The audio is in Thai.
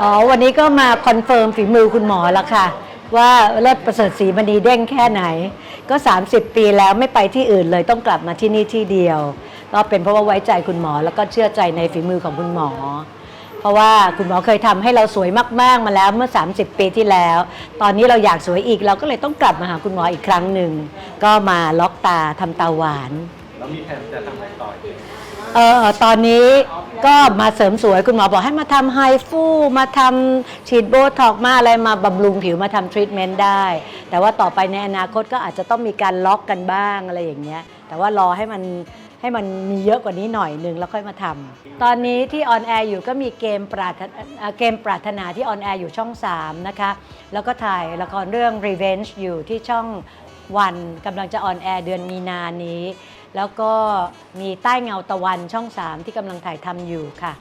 อ๋อ วันนี้ก็มาคอนเฟิร์มฝีมือคุณหมอแล้วค่ะ ว่าเลิศประเสริฐศรีมณีเด้งแค่ไหน ก็ 30 ปีแล้วไม่ไปที่อื่นเลยต้องกลับมาที่นี่ที่เดียว ก็เป็นเพราะว่าไว้ใจคุณหมอแล้วก็เชื่อใจในฝีมือของคุณหมอ เพราะว่าคุณหมอเคยทำให้เราสวยมากๆมาแล้วเมื่อ 30 ปีที่แล้ว ตอนนี้เราอยากสวยอีกเราก็เลยต้องกลับมาหาคุณหมออีกครั้งหนึ่งก็มาล็อกตาทำตาหวาน แล้วมีแผนจะทำอะไรต่ออีก เออตอนนี้ ก็มาเสริมสวยคุณหมอบอกให้มาทำไฮฟูมาทำฉีดโบท็อกมาอะไรมาบำรุงผิวมาทำทรีทเมนต์ได้ แต่ว่าต่อไปในอนาคตก็อาจจะต้องมีการล็อกกันบ้างอะไรอย่างเงี้ย แต่ว่ารอให้มันให้มันมีเยอะกว่านี้หน่อยหนึงแล้วค่อยมาทำตอนนี้ที่ออนแอร์อยู่ก็มีเกมปรารถนาเอ่อเกมปรารถนาที่ออนแอร์อยู่ช่อง 3 นะคะ แล้วก็ถ่ายละครเรื่อง Revenge อยู่ที่ช่องวันกำลังจะออนแอร์เดือนมีนานี้ แล้วก็มีใต้เงาตะวันช่อง 3 ที่กำลังถ่ายทำอยู่ค่ะ